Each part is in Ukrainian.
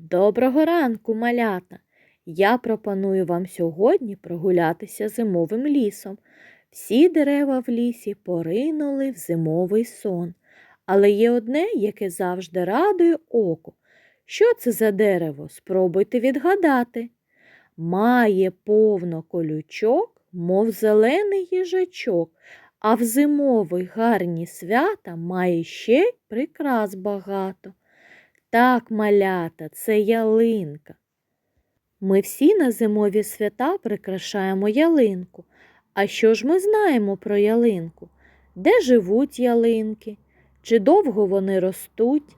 Доброго ранку, малята! Я пропоную вам сьогодні прогулятися зимовим лісом. Всі дерева в лісі поринули в зимовий сон. Але є одне, яке завжди радує око. Що це за дерево? Спробуйте відгадати. Має повно колючок, мов зелений їжачок, а в зимовий гарні свята має ще й прикрас багато. Так, малята, це ялинка. Ми всі на зимові свята прикрашаємо ялинку. А що ж ми знаємо про ялинку? Де живуть ялинки? Чи довго вони ростуть?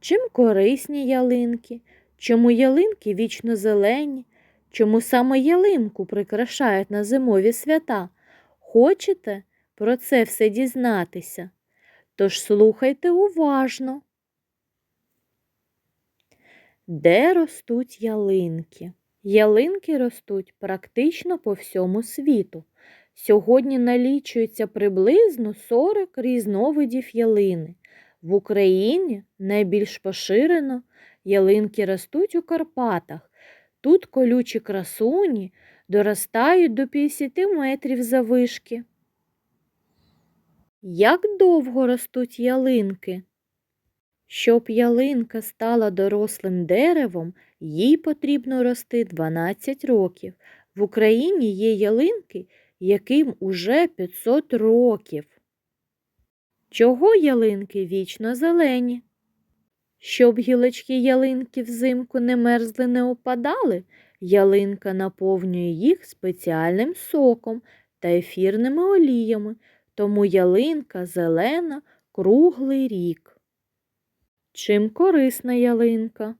Чим корисні ялинки? Чому ялинки вічно зелені? Чому саме ялинку прикрашають на зимові свята? Хочете про це все дізнатися? Тож слухайте уважно. Де ростуть ялинки? Ялинки ростуть практично по всьому світу. Сьогодні налічується приблизно 40 різновидів ялини. В Україні найбільш поширено ялинки ростуть у Карпатах. Тут колючі красуні доростають до 50 метрів завишки. Як довго ростуть ялинки? Щоб ялинка стала дорослим деревом, їй потрібно рости 12 років. В Україні є ялинки, яким уже 500 років. Чого ялинки вічно зелені? Щоб гілочки ялинки взимку не мерзли, не опадали, ялинка наповнює їх спеціальним соком та ефірними оліями, тому ялинка зелена круглий рік. Чим корисна ялинка?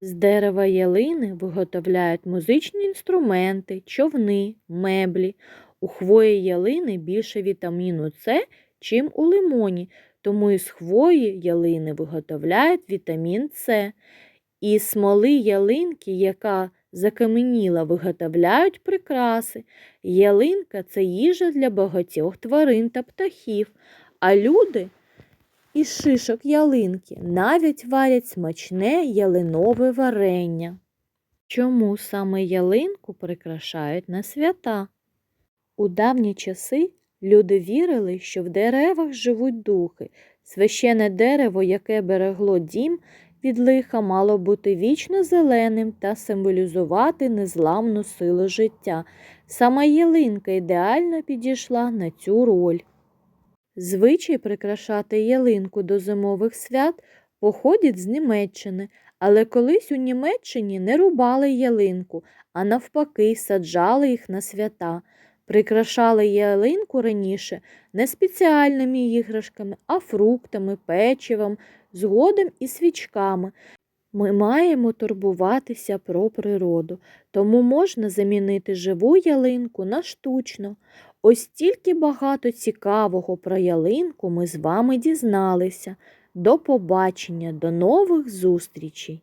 З дерева ялини виготовляють музичні інструменти, човни, меблі. У хвої ялини більше вітаміну С, чим у лимоні, тому із хвої ялини виготовляють вітамін С. Із смоли ялинки, яка закаменіла, виготовляють прикраси. Ялинка це їжа для багатьох тварин та птахів, а люди із шишок ялинки навіть варять смачне ялинове варення. Чому саме ялинку прикрашають на свята? У давні часи люди вірили, що в деревах живуть духи. Священе дерево, яке берегло дім від лиха, мало бути вічно зеленим та символізувати незламну силу життя. Саме ялинка ідеально підійшла на цю роль. Звичай прикрашати ялинку до зимових свят походить з Німеччини, але колись у Німеччині не рубали ялинку, а навпаки, саджали їх на свята. Прикрашали ялинку раніше не спеціальними іграшками, а фруктами, печивом, згодом і свічками. Ми маємо турбуватися про природу, тому можна замінити живу ялинку на штучну. Ось тільки багато цікавого про ялинку ми з вами дізналися. До побачення, до нових зустрічей!